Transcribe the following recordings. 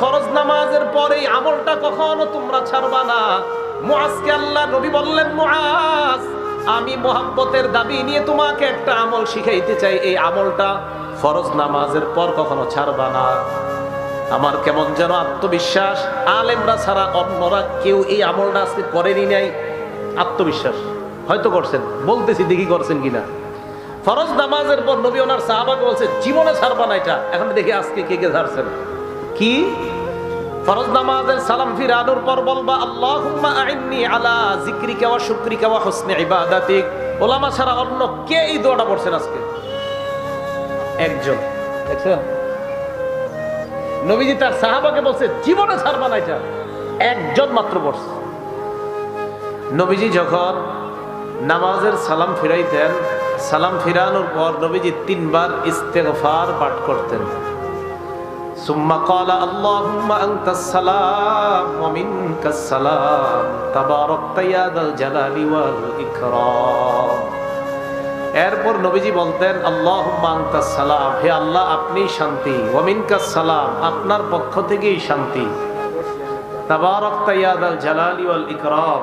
ফরজ নামাজের পরে আমলটা কখনো তোমরা ছাড়বা না। মুআজকে আল্লাহ নবী বললেন, মুআজ, আমি মোহাব্বতের দাবি নিয়ে তোমাকে একটা আমল শিখাইতে চাই। এই আমলটা ফরজ নামাজের পর কখনো ছাড়বা না। আমার কেমন যেন আত্মবিশ্বাস, আলেমরা ছাড়া অন্যরা কেউ এই আমলটা আজকে করেনি নাই। আত্মবিশ্বাস, হয়তো করছেন, বলতেছি দেখি করছেন কিনা। ফরজ নামাজের পর নবী ওনার সাহাবাকে বলছে, জীবনে ছাড়বা না এটা। এখন দেখি আজকে কে কে ছাড়ছেন। কি? ফরজ নামাজের সালাম ফিরানোর পর বলবা, আল্লাহুম্মা আইন্নি আলা জিক্রিকা ওয়া শুকরিকা ওয়া হুসনি ইবাদাতিক। ওলামা ছাড়া অন্য কে এই দোয়াটা পড়ছেন আজকে? একজন। দেখছেন? নবীজি তার সাহাবাকে বলছে, জীবনে ছাড়বা না এটা। একজন মাত্র পড়ছে। নবীজি যখন নামাজের সালাম ফিরাইতেন, সালাম ফিরানোর পর নবীজি তিনবার ইস্তেগফার পাঠ করতেন। ক্বালা, আল্লাহুম্মা আনতাস সালাম ওয়া মিনকাস সালাম, তাবারাকতা ইয়া দাল জালালি ওয়াল এরপর নবীজি বলতেন আনতাস সালাম, হে আল্লাহ আপনি শান্তি, ওয়া মিনকাস সালাম, আপনার পক্ষ থেকেই শান্তি। তাবারাকতা ইয়া দাল জালালি ওয়াল ইকরাম।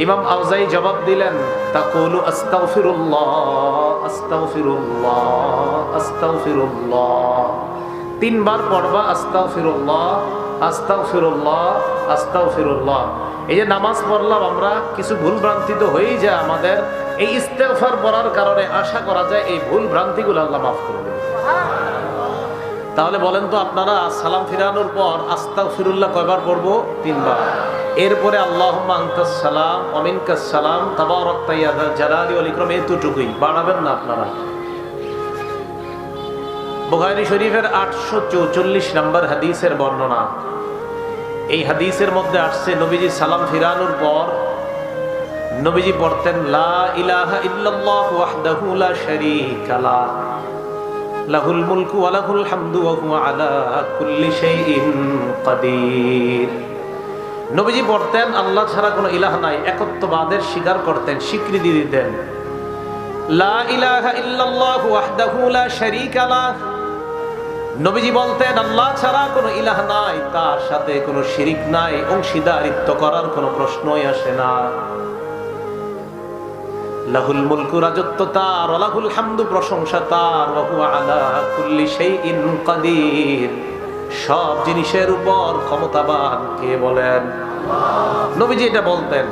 ইমাম আউজাই জবাব দিলেন, তাকুলু আস্তাগফিরুল্লাহ আস্তাগফিরুল্লাহ আস্তাগফিরুল্লাহ। তিনবার পড়বা, আস্তাগফিরুল্লাহ আস্তাগফিরুল্লাহ আস্তাগফিরুল্লাহ। এই যে নামাজ পড়লাম আমরা, কিছু ভুল ভ্রান্তি তো হয়েই যায় আমাদের। এই ইস্তেগফার পড়ার কারণে আশা করা যায় এই ভুল ভ্রান্তিগুলো আল্লাহ মাফ করবে তাহলে বলেন তো আপনারা সালাম ফিরানোর পর আস্তাগ ফিরুল্লাহ কয়বার পড়ব? তিনবার। এরপরে আল্লাহ সালাম অমিনকাস সালাম, তাবারক তাইয়াদাল জালালি অলিক্রম এতটুকুই। বাড়াবেন না আপনারা। বুখারী শরীফের আটশো চৌচল্লিশ নম্বর হাদিসের বর্ণনা। এই হাদিসের মধ্যে আসছে, নবীজি সালাম ফিরানোর পর নবীজি পড়তেন, লা লাহুল মুলকু হামদু আলা কুল্লি শাইইন কাদির। নবীজি বলতেন, আল্লাহ ছাড়া কোনো ইলাহ নাই। একত্ববাদের স্বীকার করতেন, স্বীকৃতি দিতেন। নবীজি বলতেন, আল্লাহ ছাড়া কোনো ইলাহ নাই। তার সাথে কোনো শিরিক নাই। অংশীদারিত্ব করার কোনো প্রশ্নই আসে না। লাহুল মুলকু রাজত্ব তার লাহুল হামদু প্রশংসা তার আলা কুল্লি শাইইন কাদির। সব জিনিসের উপর ক্ষমতাবান, কে বলেন? নবীজি এটা বলতেন।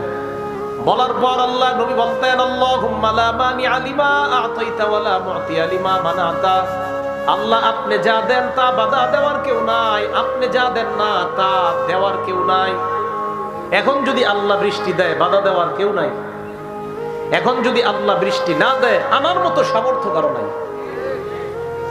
বলার পর আল্লাহ নবী বলতেন, আল্লাহুম্মা লা মানি আলিমা আতাইতা ওয়া লা মুতি আলিমা মানাতা। আল্লাহ, আপনি যা দেন তা বাধা দেওয়ার কেউ নাই। আপনি যা দেন না তা দেওয়ার কেউ নাই। এখন যদি আল্লাহ বৃষ্টি দেয়, বাধা দেওয়ার কেউ নাই। এখন যদি আল্লাহ বৃষ্টি না দেয়, আমার মতো সামর্থ্য কারও নাই।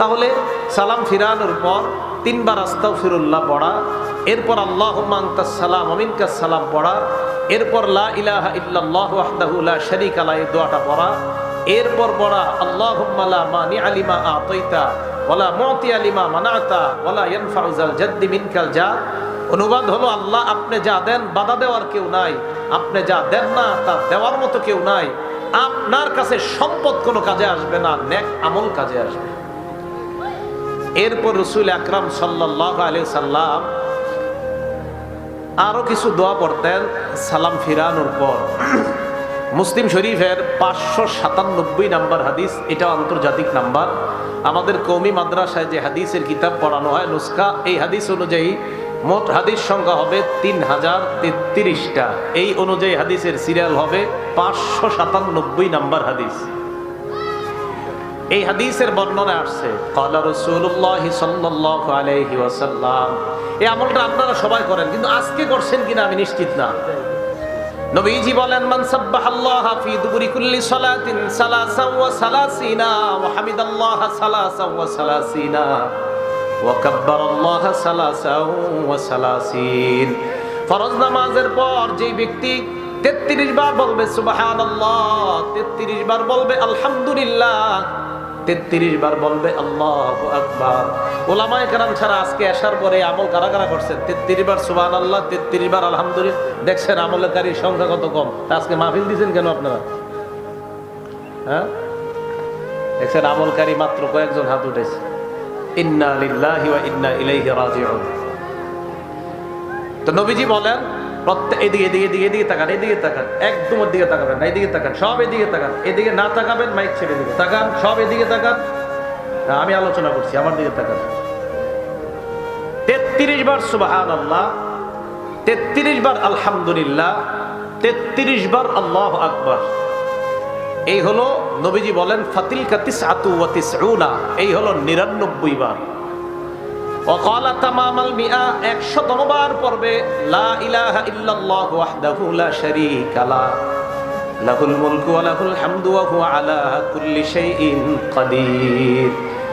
তাহলে সালাম ফিরানোর পর তিনবার আস্তাও ফিরুল্লাহ পড়া, এরপর আল্লাহ সালাম অমিনকাস সালাম পড়া, এরপর লা ইলাহা ইল্লাল্লাহু ওয়াহদাহু লা শারীকা লা এই দোয়াটা পড়া, এরপর পড়া আল্লাহুম্মা লা মানি আলিমা আতাইতা ওয়ালা মুতি আলিমা মানাতা ওয়ালা ইয়ানফাউ জাল জাদ্দি মিনকাল জাদ অনুবাদ হলো, আল্লাহ আপনি যা দেন বাধা দেওয়ার কেউ নাই, আপনি যা দেন না তা দেওয়ার মতো কেউ নাই। আপনার কাছে সম্পদ কোনো কাজে আসবে না, নেক আমল কাজে আসবে। এরপর রসুল আকরাম সাল্লাহ আলি সাল্লাম আরও কিছু দোয়া পড়তেন, সালাম ফিরানোর পর। মুসলিম শরীফের পাঁচশো সাতানব্বই নাম্বার হাদিস এটা আন্তর্জাতিক নাম্বার। আমাদের কৌমি মাদ্রাসায় যে হাদিসের কিতাব পড়ানো হয় নুস্কা এই হাদিস অনুযায়ী মোট হাদিস সংখ্যা হবে তিন হাজার তেত্রিশটা। এই অনুযায়ী হাদিসের সিরিয়াল হবে পাঁচশো সাতানব্বই নাম্বার হাদিস। এই হাদিসের বর্ণনা আসছে, কলা রসুল্লাহ আলাইহি ওয়াসাল্লাম। এই আমলটা আপনারা সবাই করেন, কিন্তু আজকে করছেন কিনা আমি নিশ্চিত না। নবীজি বলেন ওয়া পর যেই ব্যক্তি 33 বার বলবে, সুবহানাল্লাহ 33 বার বলবে, আলহামদুলিল্লাহ। তেত্রিশ বার বলবে, আল্লাহ আকবার। ওলামায় কেরাম ছাড়া আজকে আসার পরে আমল কারা কারা করছেন? তেত্রিশ বার সুবান আল্লাহ তেত্রিশ বার আলহামদুলিল্লাহ। দেখছেন আমলকারীর সংখ্যা কত কম? আজকে মাহফিল দিয়েছেন কেন আপনারা? হ্যাঁ? দেখছেন আমলকারী মাত্র কয়েকজন হাত উঠেছে। ইন্না লিল্লাহি ইন্না ইলাইহি রাজিউন। তো নবীজি বলেন প্রত্যেক এদিকে এদিকে এদিকে এদিকে তাকান এদিকে তাকান। একদম দিকে তাকাবেন না এদিকে তাকান সব এদিকে তাকান। এদিকে না তাকাবেন মাইক ছেড়ে দিবে তাকান সব এদিকে তাকান। না, আমি আলোচনা করছি আমার দিকে তাকান। তেত্রিশ বার সুবাহান আল্লাহ তেত্রিশ বার আলহামদুলিল্লাহ তেত্রিশ বার আল্লাহ আকবার। এই হলো নবীজি বলেন ফাতিল কাতিস আতু ওয়াতিস এই হলো নিরানব্বই বার। পড়বে, লা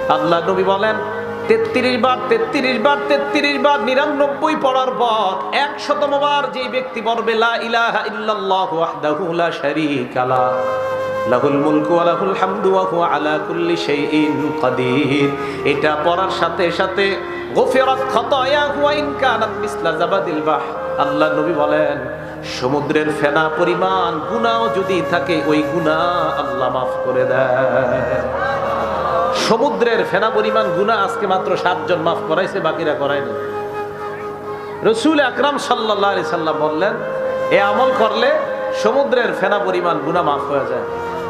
আল্লাহ বলেন নিরানব্বই পড়ার পর একশতম যে ব্যক্তি পড়বে, লা এটা পড়ার সাথে সাথে গফিরাত খাতায়াহু ওয়া ইন কানাত মিসলা জাবাদিল বাহ আল্লাহ নবী বলেন, সমুদ্রের ফেনা পরিমাণ, গুনাহ যদি থাকে, ওই গুনাহ আল্লাহ মাফ করে দেয় সমুদ্রের ফেনা পরিমাণ, গুনাহ আজকে মাত্র সাতজন মাফ করাইছে, বাকিরা করায়নি। রসুল আকরাম সাল্লাহ আলি সাল্লাম বললেন, এ আমল করলে সমুদ্রের ফেনা পরিমাণ গুণা মাফ হয়ে যায়।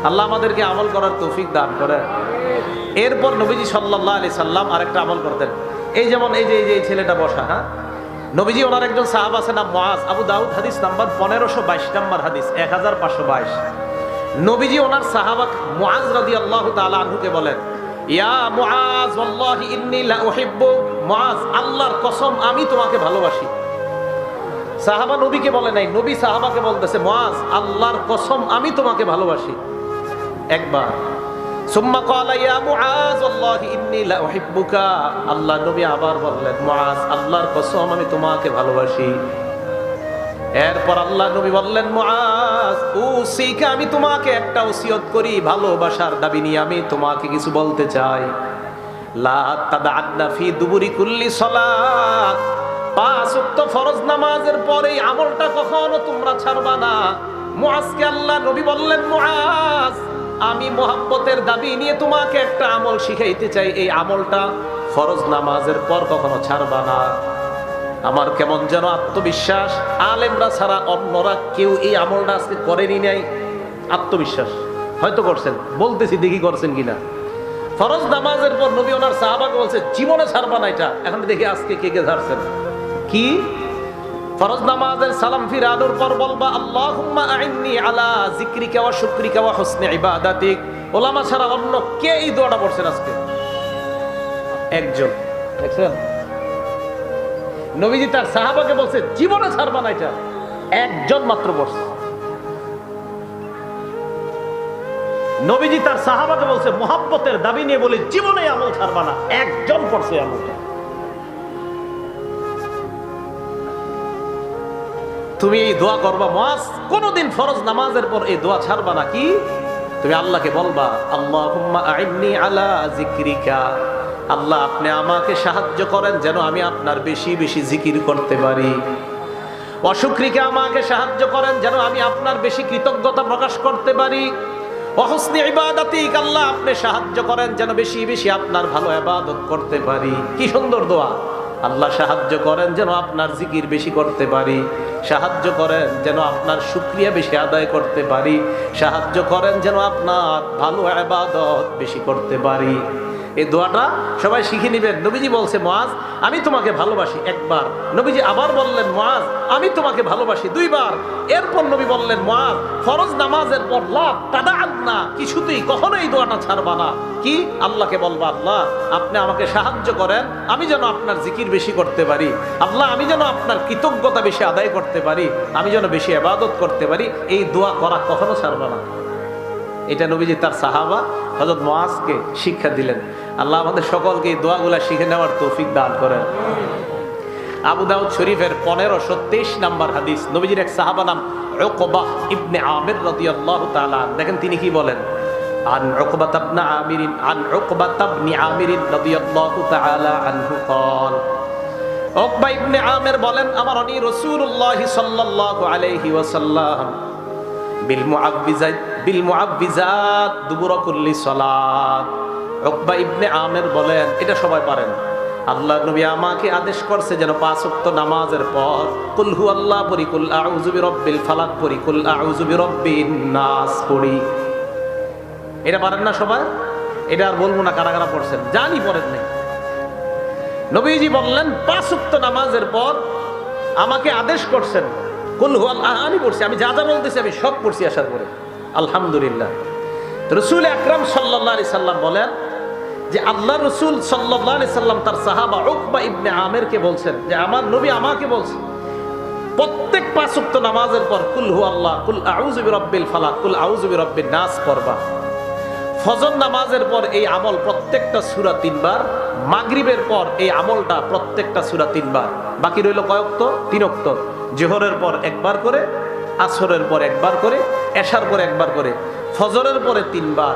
আল্লাহ আমাদেরকে আমল করার তৌফিক দান করে এরপর নবীজি সাল্লাহ আলি সাল্লাম আরেকটা আমল করতেন। এই যেমন এই যে এই যে ছেলেটা বসা হ্যাঁ? নবীজি ওনার একজন সাহাব আছে, নাম মহাজ আবু দাউদ হাদিস নাম্বার পনেরোশো বাইশ, নাম্বার হাদিস এক হাজার পাঁচশো বাইশ। নবীজি ওনার সাহাবাক মুআজ রাদিয়াল্লাহু তাআলা আনহুকে বলেন, ইয়া মুআজ, ওয়াল্লাহি ইন্নী লা উহিব্বু মুআজ, আল্লাহর কসম, আমি তোমাকে ভালোবাসি। সাহাবা নবীকে বলে নাই, নবী সাহাবাকে বলতেছে, মুআজ, আল্লাহর কসম, আমি তোমাকে ভালোবাসি। একবার সুম্মা ক্বালা ইয়া মুআজ ওয়াল্লাহি ইন্নী লা উহিব্বুকা। আল্লাহ নবী আবার বললেন, মুআজ, আল্লাহর কসম, আমি তোমাকে ভালোবাসি। এরপর আল্লাহ নবী বললেন, মুআজ উসিকা আমি তোমাকে একটা ওসিয়ত করি, ভালোবাসার দাবি নিয়ে আমি তোমাকে কিছু বলতে চাই। লা তাদান্না ফি দুবুরি কুল্লি সালাত। পাঁচ ওয়াক্ত ফরজ নামাজের পরে এই আমলটা কখনো তোমরা ছাড়বা না। মুআজকে আল্লাহ নবী বললেন, মুআজ আমি মোহাম্মতের দাবি নিয়ে তোমাকে একটা আমল শিখাইতে চাই। এই আমলটা ফরজ নামাজের পর কখনো ছাড়বা না। আমার কেমন যেন আত্মবিশ্বাস। আলেমরা ছাড়া অন্যরা কেউ এই আমলটা আজকে করেনি নাই। আত্মবিশ্বাস। হয়তো করছেন। বলতেছি দেখি করছেন কিনা। ফরজ নামাজের পর নবী ওনার সাহাবাকে বলছে, জীবনে ছাড়বা না এটা। এখন দেখি আজকে কে কে ছাড়ছেন। কি? ফরজ নামাজের সালাম বলবা আলা ইবাদাতিক। ওলামা ছাড়া অন্য কে এই দোয়াটা পড়ছেন আজকে? একজন। দেখছেন? নবীজি তার সাহাবাকে বলছে, জীবনে ছাড়বা না এটা। একজন মাত্র পড়ছে। নবীজি তার সাহাবাকে বলছে, মোহাব্বতের দাবি নিয়ে বলে, জীবনে আমল ছাড়বা না। একজন পড়ছে আমলটা। তুমি এই দোয়া করবা মাস কোনদিন ফরজ নামাজের পর এই দোয়া ছাড়বা না কি তুমি আল্লাহকে বলবা, আল্লাহুম্মা আইন্নি আলা জিক্রিকা আল্লাহ, আপনি আমাকে সাহায্য করেন যেন আমি আপনার বেশি বেশি জিকির করতে পারি। অসুক্রিকে আমাকে সাহায্য করেন যেন আমি আপনার বেশি কৃতজ্ঞতা প্রকাশ করতে পারি। অহসনি ইবাদাতিক, আল্লাহ, আপনি সাহায্য করেন যেন বেশি বেশি আপনার ভালো ইবাদত করতে পারি। কি সুন্দর দোয়া। আল্লাহ সাহায্য করেন যেন আপনার জিকির বেশি করতে পারি। সাহায্য করেন যেন আপনার সুক্রিয়া বেশি আদায় করতে পারি। সাহায্য করেন যেন আপনার ভালো আবাদত বেশি করতে পারি। এই দোয়াটা সবাই শিখে নেবেন। নবীজি বলছে মহাজ আমি তোমাকে ভালোবাসি একবার। নবীজি আবার বললেন মহাজ আমি তোমাকে ভালোবাসি দুইবার। এরপর নবী বললেন মহাজ ফরজ নামাজের পর লাভ তাদা না কিছুতেই কখনো এই দোয়াটা ছাড়বা না। কি? আল্লাহকে বলবা, আল্লাহ, আপনি আমাকে সাহায্য করেন, আমি যেন আপনার জিকির বেশি করতে পারি। আল্লাহ, আমি যেন আপনার কৃতজ্ঞতা বেশি আদায় করতে পারি। আমি যেন বেশি আবাদত করতে পারি। এই দোয়া করা কখনো ছাড়বা না। এটা নবীজি তার সাহাবা হজরত মোয়াজকে শিক্ষা দিলেন। আল্লাহ আমাদের সকলকে এই দোয়াগুলা শিখে নেওয়ার তৌফিক দান করেন আবু দাউদ শরীফের পনেরোশো তেইশ নাম্বার হাদিস নবীজির এক সাহাবা নাম উকবা ইবনে আমির রাদিয়াল্লাহু তাআলা দেখেন তিনি কি বলেন عن عقبة بن عامر عن عقبة بن عامر رضي الله تعالى عنه قال উকবা ইবনে আমির বলেন আমার অনি রাসূলুল্লাহ সাল্লাল্লাহু আলাইহি ওয়াসাল্লাম বিল মুআব্বিজাত বিল মুআব্বিজাত দুবুর কুল্লি সালাত উকবা ইবনে আমির বলেন, এটা সবাই পারেন। আল্লাহ নবী আমাকে আদেশ করছে যেন পাঁচ ওয়াক্ত নামাজের পর কুল হু আল্লাহ পড়ি, কুল আউযু বিরাব্বিল ফালাক পড়ি, কুল আউযু বিরাব্বিন নাস পড়ি। এটা পারেন না সবাই? এটা আর বলব না কারা কারা পড়ছেন, জানি পড়েন নাই। নবীজি বললেন, পাঁচ ওয়াক্ত নামাজের পর আমাকে আদেশ করছেন, কুল হু আল্লাহ আমি পড়ছি, আমি যা যা বলতেছি আমি সব পড়ছি আসার পরে। আলহামদুলিল্লাহ। রসুল আকরাম সাল্লাহ আলি সাল্লাম বলেন যে আল্লাহ রসুল সাল্লাম তার সাহাবা উকবা ইবনে আমেরকে বলছেন, যে আমার নবী আমাকে বলছে, প্রত্যেক পাঁচক্ত নামাজের পর কুল হু আল্লাহ, কুল আউজুবি ফালাক, কুল আউজুবি রব্বিল নাস পড়বা। ফজর নামাজের পর এই আমল প্রত্যেকটা সুরা তিনবার, মাগরিবের পর এই আমলটা প্রত্যেকটা সুরা তিনবার। বাকি রইল কয়ক্ত তিনক্ত জোহরের পর একবার করে, আসরের পর একবার করে, এশার পর একবার করে, ফজরের পরে তিনবার।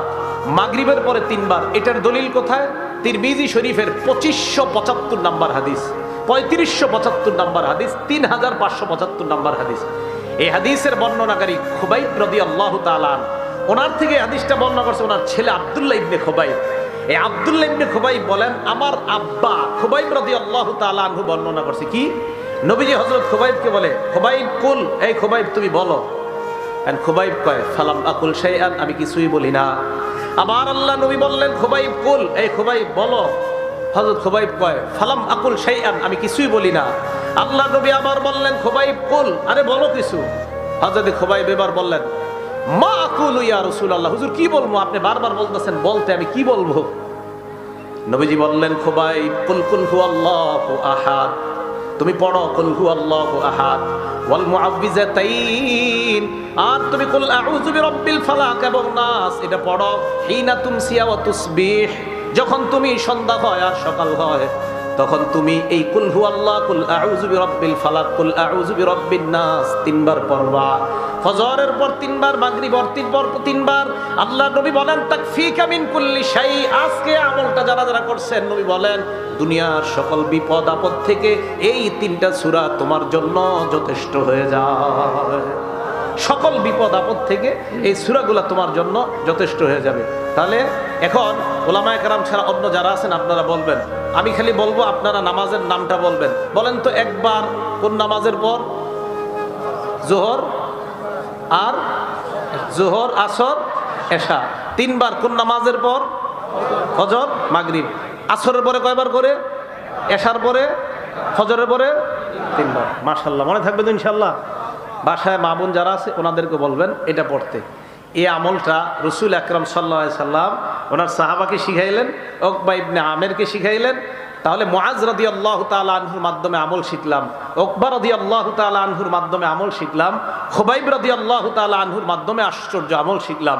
মাগরিবের পরে তিনবার। এটার দলিল কোথায়? তিরমিজি শরীফের পঁচিশশো পঁচাত্তর নাম্বার হাদিস। পঁয়ত্রিশশো পঁচাত্তর নাম্বার হাদিস তিন হাজার পাঁচশো পঁচাত্তর নাম্বার হাদিস। এই হাদিসের বর্ণনাকারী খুবাই রদি আল্লাহ তালান ওনার থেকে হাদিসটা বর্ণনা করছে ওনার ছেলে আবদুল্লাহ ইবনে খোবাই এই আবদুল্লাহ ইবনে খোবাই বলেন, আমার আব্বা খোবাই রদি আল্লাহ তালানহু বর্ণনা করছে কি? নবীজি হজরত খোবাইবকে বলে, খোবাইব, কুল, এই খোবাইব তুমি বলো। খোবাইব কয়, ফালাম আকুল শাইআন, আমি কিছুই বলি না। আমার আল্লাহ নবী বললেন, খোবাইব, কুল। এই খোবাইব, বলো। হযরত খোবাইব কয়, ফালাম আকুল শাইআন, আমি কিছুই বলি না। আল্লাহ নবী আবার বললেন, খোবাইব, কুল। আরে, বলো কিছু। হযরত খোবাইব এবার বললেন, মা আকুল ইয়া রাসূলুল্লাহ। হুজুর, কি বলব? আপনি বারবার বলতেছেন, বলতে আমি কি বলব? নবীজি বললেন, খোবাইব, কুল কুল হু আল্লাহু আহাদ। তুমি পড়ো, কুল হু আল্লাহু আহাদ ওয়াল মুআব্বিজাতাইন আর তুমি, কুল আউযু বিরাব্বিল ফালাক এবং নাস এটা পড়ো, হিনা তুমসিয়া ওয়া তুসবিহ যখন তুমি সন্ধ্যা হয় আর সকাল হয়। তখন তুমি এই কুল হু আল্লাহ কুল আউযু বিরাব্বিল ফালাক, কুল আউযু বিরাব্বিন নাস তিনবার পড়বা। ফজরের পর তিনবার, মাগরিবর তিনবার তিনবার। আল্লাহ নবী বলেন, তাকফিকা মিন কুল্লি শাই আজকে আমলটা যারা যারা করছেন, নবী বলেন, দুনিয়ার সকল বিপদ আপদ থেকে এই তিনটা সূরা তোমার জন্য যথেষ্ট হয়ে যায়। সকল বিপদ আপদ থেকে এই সূরাগুলা তোমার জন্য যথেষ্ট হয়ে যাবে। তাহলে এখন ওলামায়ে কেরাম ছাড়া অন্য যারা আছেন, আপনারা বলবেন, আমি খালি বলব আপনারা নামাজের নামটা বলবেন। বলেন তো একবার, কোন নামাজের পর? জোহর আর জোহর, আসর, এশা। তিনবার কোন নামাজের পর? ফজর, মাগরিব। আসরের পরে কয়বার করে? এশার পরে? ফজরের পরে? তিনবার। মাশাল্লাহ মনে থাকবে তো ইনশাল্লাহ বাসায় মামুন যারা আছে, ওনাদেরকে বলবেন এটা পড়তে। এই আমলটা রসুল আকরম সাল্লা সাল্লাম ওনার সাহাবাকে শিখাইলেন, ওকবা ইবনে আমেরকে শিখাইলেন। তাহলে মোয়াজ রদি আল্লাহ তালা আনহুর মাধ্যমে আমল শিখলাম, ওকবা রদি আল্লাহ তালা আনহুর মাধ্যমে আমল শিখলাম, খোবাইব রদি আল্লাহ তালা আনহুর মাধ্যমে আশ্চর্য আমল শিখলাম।